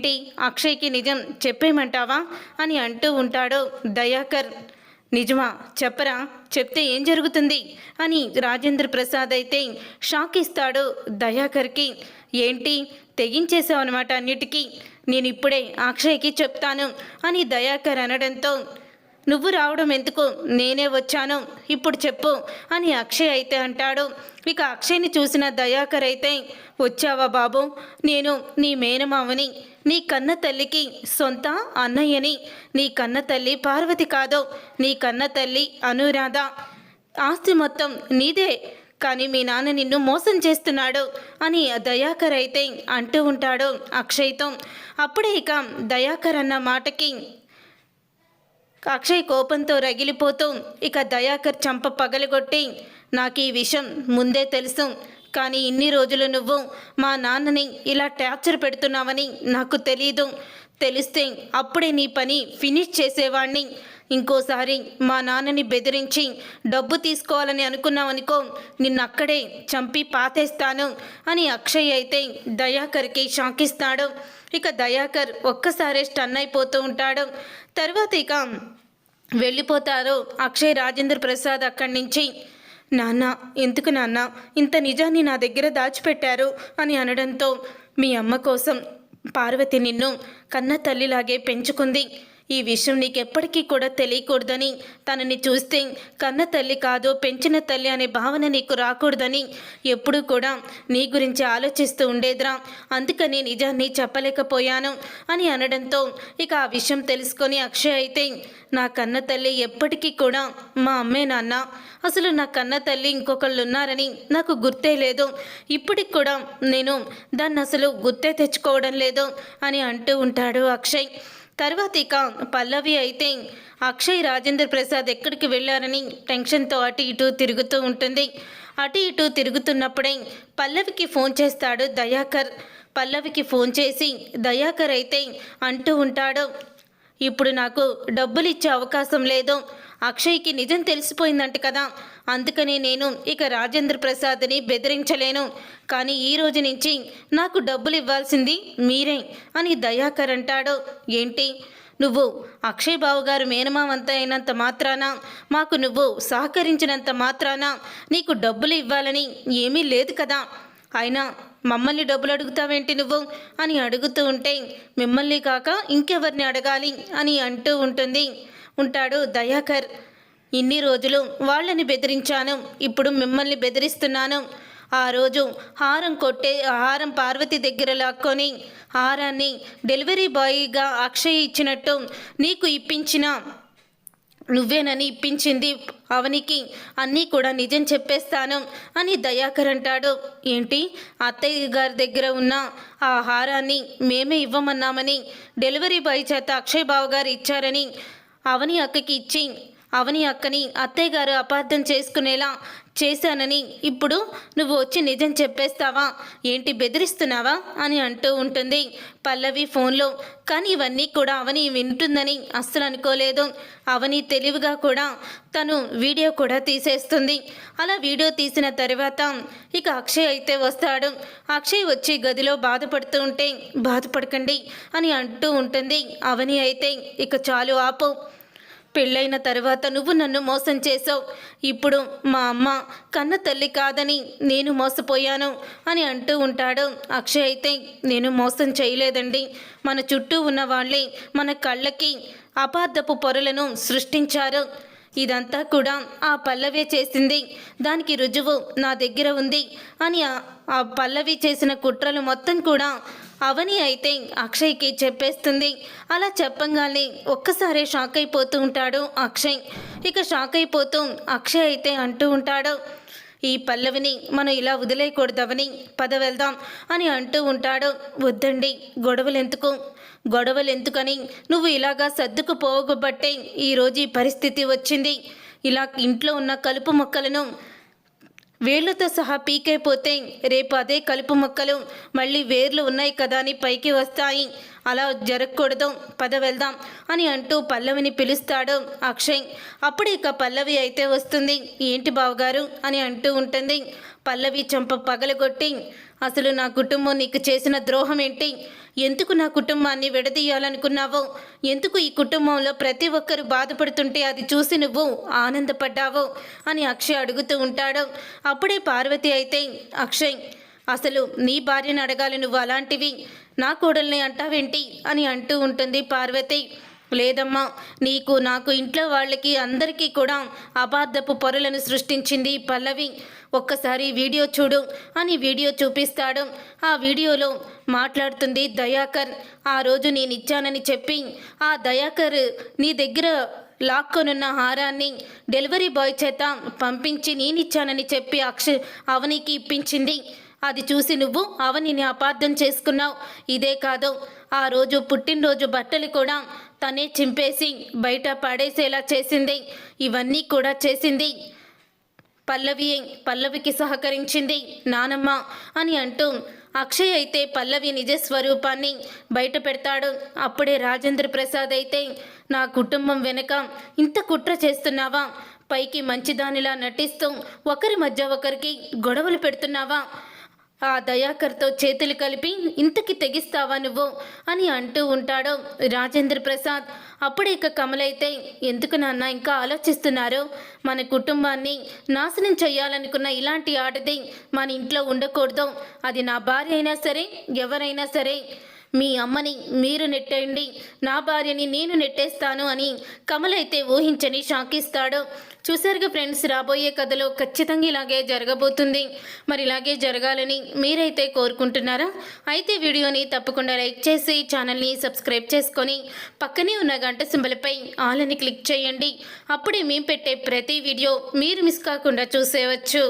ఏంటి? అక్షయ్కి నిజం చెప్పేయమంటావా? అని అంటూ ఉంటాడు దయాకర్. నిజమా? చెప్పరా? చెప్తే ఏం జరుగుతుంది? అని రాజేంద్ర ప్రసాద్ అయితే షాక్ ఇస్తాడు దయాకర్కి. ఏంటి? తెగించేసావు అనమాట అన్నిటికీ. నేను ఇప్పుడే అక్షయ్కి చెప్తాను అని దయాకర్ అనడంతో నువ్వు రావడం ఎందుకు? నేనే వచ్చాను. ఇప్పుడు చెప్పు అని అక్షయ్ అయితే అంటాడు. ఇక అక్షయ్ని చూసిన దయాకర్ అయితే వచ్చావా బాబు? నేను నీ మేనమావని నీ కన్న తల్లికి సొంత అన్నయ్యని. నీ కన్న తల్లి పార్వతి కాదు. నీ కన్న తల్లి అనురాధ. ఆస్తి మొత్తం నీదే. కానీ మీ నాన్న నిన్ను మోసం చేస్తున్నాడు అని దయాకర్ అయితే అంటూ ఉంటాడు అక్షయ్తో. అప్పుడే ఇక దయాకర్ అన్న మాటకి అక్షయ్ కోపంతో రగిలిపోతూ ఇక దయాకర్ చంప పగలగొట్టి నాకు ఈ విషయం ముందే తెలుసు కానీ ఇన్ని రోజులు నువ్వు మా నాన్నని ఇలా టార్చర్ పెడుతున్నావని నాకు తెలీదు. తెలిస్తే అప్పుడే నీ పని ఫినిష్ చేసేవాణ్ణి. ఇంకోసారి మా నాన్నని బెదిరించి డబ్బు తీసుకోవాలని అనుకున్నావనుకో నిన్నక్కడే చంపి పాతేస్తాను అని అక్షయ్ అయితే దయాకర్కి షాకిస్తాడు. ఇక దయాకర్ ఒక్కసారే స్టన్ అయిపోతూ ఉంటాడు. తర్వాత ఇక వెళ్ళిపోతారు అక్షయ్ రాజేంద్ర ప్రసాద్ అక్కడి నుంచి. నాన్న ఎందుకు నాన్న? ఇంత నిజాన్ని నా దగ్గర దాచిపెట్టారు అని అనడంతో మీ అమ్మ కోసం పార్వతి నిన్ను కన్న తల్లిలాగే పెంచుకుంది. ఈ విషయం నీకెప్పటికీ కూడా తెలియకూడదని. తనని చూస్తే కన్న తల్లి కాదు పెంచిన తల్లి అనే భావన నీకు రాకూడదని. ఎప్పుడూ కూడా నీ గురించి ఆలోచిస్తూ ఉండేదిరా. అందుకని నిజాన్ని చెప్పలేకపోయాను అని అనడంతో ఇక ఆ విషయం తెలుసుకొని అక్షయ్ అయితే నా కన్న తల్లి ఎప్పటికీ కూడా మా అమ్మే నాన్న. అసలు నా కన్న తల్లి ఇంకొకళ్ళు ఉన్నారని నాకు గుర్తే లేదు. ఇప్పటికి కూడా నేను దాన్ని అసలు గుర్తే తెచ్చుకోవడం లేదు అని అంటూ ఉంటాడు అక్షయ్. తర్వాత ఇక పల్లవి అయితే అక్షయ్ రాజేంద్ర ప్రసాద్ ఎక్కడికి వెళ్ళారని టెన్షన్తో అటు ఇటు తిరుగుతూ ఉంటుంది. అటు ఇటు తిరుగుతున్నప్పుడే పల్లవికి ఫోన్ చేస్తాడు దయాకర్. పల్లవికి ఫోన్ చేసి దయాకర్ అయితే అంటూ ఉంటాడు ఇప్పుడు నాకు డబ్బులు ఇచ్చే అవకాశం లేదు. అక్షయ్కి నిజం తెలిసిపోయిందంట కదా. అందుకనే నేను ఇక రాజేంద్ర ప్రసాద్ని బెదిరించలేను. కానీ ఈ రోజు నుంచి నాకు డబ్బులు ఇవ్వాల్సింది మీరే అని దయాకర్ అంటాడు. ఏంటి? నువ్వు అక్షయ్ బాబు గారు మేనమావంత అయినంత మాత్రాన? మాకు నువ్వు సహకరించినంత మాత్రాన? నీకు డబ్బులు ఇవ్వాలని ఏమీ లేదు కదా. అయినా మమ్మల్ని డబ్బులు అడుగుతావేంటి నువ్వు? అని అడుగుతూ ఉంటే మిమ్మల్ని కాక ఇంకెవరిని అడగాలి అని అంటూ ఉంటుంది. ఉంటాడు దయాకర్. ఇన్ని రోజులు వాళ్ళని బెదిరించాను ఇప్పుడు మిమ్మల్ని బెదిరిస్తున్నాను. ఆ రోజు హారం కొట్టే హారం పార్వతి దగ్గర లాక్కొని హారాన్ని డెలివరీ బాయ్గా అక్షయ్ ఇచ్చినట్టు నీకు ఇప్పించిన నువ్వేనని ఇప్పించింది అవనికి అన్నీ కూడా నిజం చెప్పేస్తాను అని దయాకర్ అంటాడు. ఏంటి? అత్తయ్య గారి దగ్గర ఉన్న ఆ హారాన్ని మేమే ఇవ్వమన్నామని డెలివరీ బాయ్ చేత అక్షయ్ బావ గారు ఇచ్చారని అవని అక్కకి ఇచ్చి అవని అక్కని అత్తయ్య గారు అపార్థం చేసుకునేలా చేశానని ఇప్పుడు నువ్వు వచ్చి నిజం చెప్పేస్తావా? ఏంటి బెదిరిస్తున్నావా? అని అంటూ ఉంటుంది పల్లవి ఫోన్లో. కానీ ఇవన్నీ కూడా అవని వింటుందని అస్సలు అనుకోలేదు. అవని తెలివిగా కూడా తను వీడియో కూడా తీసేస్తుంది. అలా వీడియో తీసిన తర్వాత ఇక అక్షయ్ అయితే వస్తాడు. అక్షయ్ వచ్చి గదిలో బాధపడుతూ ఉంటే బాధపడకండి అని అంటూ ఉంటుంది అవని అయితే. ఇక చాలు ఆపు. పెళ్ళైన తర్వాత నువ్వు నన్ను మోసం చేసావు ఇప్పుడు మా అమ్మ కన్న తల్లి కాదని నేను మోసపోయాను అని అంటూ ఉంటాడు. అక్షయ్ అయితే నేను మోసం చేయలేదండి. మన చుట్టూ ఉన్న వాళ్ళే మన కళ్ళకి అపార్థపు పొరలను సృష్టించారు. ఇదంతా కూడా ఆ పల్లవే చేసింది. దానికి రుజువు నా దగ్గర ఉంది అని ఆ- ఆ పల్లవి చేసిన కుట్రలు మొత్తం కూడా అవని అయితే అక్షయ్కి చెప్పేస్తుంది. అలా చెప్పంగానే ఒక్కసారే షాక్ అయిపోతూ ఉంటాడు అక్షయ్. ఇక షాక్ అయిపోతూ అక్షయ్ అయితే అంటూ ఉంటాడు ఈ పల్లవిని మనం ఇలా వదిలేయకూడదవని పద వెళ్దాం అని అంటూ ఉంటాడు. వద్దండి గొడవలు ఎందుకు గొడవలు ఎందుకని నువ్వు ఇలాగా సర్దుకు పోగబట్టే ఈరోజు ఈ పరిస్థితి వచ్చింది. ఇలా ఇంట్లో ఉన్న కలుపు మొక్కలను వేళ్ళతో సహా పీకైపోతే రేపు అదే కలుపు మొక్కలు మళ్ళీ వేర్లు ఉన్నాయి కదా అని పైకి వస్తాయి. అలా జరగకూడదు. పద వెళ్దాం అని అంటూ పల్లవిని పిలుస్తాడు అక్షయ్. అప్పుడు ఇక పల్లవి అయితే వస్తుంది. ఏంటి బావగారు? అని అంటూ ఉంటుంది. పల్లవి చంప పగలగొట్టి అసలు నా కుటుంబం నీకు చేసిన ద్రోహం ఏంటి? ఎందుకు నా కుటుంబాన్ని విడదీయాలనుకున్నావో? ఎందుకు ఈ కుటుంబంలో ప్రతి ఒక్కరు బాధపడుతుంటే అది చూసి నువ్వు ఆనందపడ్డావో? అని అక్షయ్ అడుగుతూ ఉంటాడు. అప్పుడే పార్వతి అయితే అక్షయ్ అసలు నీ భార్యను అడగాలి నువ్వు అలాంటివి? నా కోడల్ని అంటావేంటి? అని అంటూ ఉంటుంది పార్వతి. లేదమ్మా నీకు నాకు ఇంట్లో వాళ్ళకి అందరికీ కూడా అబార్థపు పొరలను సృష్టించింది పల్లవి. ఒక్కసారి వీడియో చూడు అని వీడియో చూపిస్తాడు. ఆ వీడియోలో మాట్లాడుతుంది దయాకర్. ఆ రోజు నేను ఇచ్చానని చెప్పి ఆ దయాకర్ నీ దగ్గర లాక్కొనున్న హారాన్ని డెలివరీ బాయ్ చేత పంపించి నేనిచ్చానని చెప్పి అక్ష అవనికి ఇప్పించింది. అది చూసి నువ్వు అవనిని అపార్థం చేసుకున్నావు. ఇదే కాదు ఆ రోజు పుట్టినరోజు బట్టలు కూడా తనే చింపేసి బయట పాడేసేలా చేసింది. ఇవన్నీ కూడా చేసింది. పల్లవి పల్లవికి సహకరించింది. నానమ్మ అని అంటూ అక్షయ్ అయితే పల్లవి నిజ స్వరూపాన్ని బయట పెడతాడు. అప్పుడే రాజేంద్ర ప్రసాద్ అయితే నా కుటుంబం వెనుక ఇంత కుట్ర చేస్తున్నావా? పైకి మంచిదానిలా నటిస్తూ ఒకరి మధ్య ఒకరికి గొడవలు పెడుతున్నావా? ఆ దయాకర్తో చేతులు కలిపి ఇంతకి తెగిస్తావా నువ్వు? అని అంటూ ఉంటాడు రాజేంద్ర ప్రసాద్. అప్పుడే ఇక కమలైతే ఎందుకు నాన్న ఇంకా ఆలోచిస్తున్నారు? మన కుటుంబాన్ని నాశనం చేయాలనుకున్న ఇలాంటి ఆడది మన ఇంట్లో ఉండకూడదు. అది నా భార్య అయినా సరే ఎవరైనా సరే మీ అమ్మని మీరు నెట్టండి. నా భార్యని నేను నెట్టేస్తాను అని కమలైతే ఊహించని షాకిస్తాడు. చూసారుగా ఫ్రెండ్స్ రాబోయే కథలో ఖచ్చితంగా ఇలాగే జరగబోతుంది. మరి ఇలాగే జరగాలని మీరైతే కోరుకుంటున్నారా? అయితే వీడియోని తప్పకుండా లైక్ చేసి ఛానల్ని సబ్స్క్రైబ్ చేసుకొని పక్కనే ఉన్న గంట సింబలపై ఆల్ అని క్లిక్ చేయండి. అప్పుడే మేము పెట్టే ప్రతి వీడియో మీరు మిస్ కాకుండా చూసేవచ్చు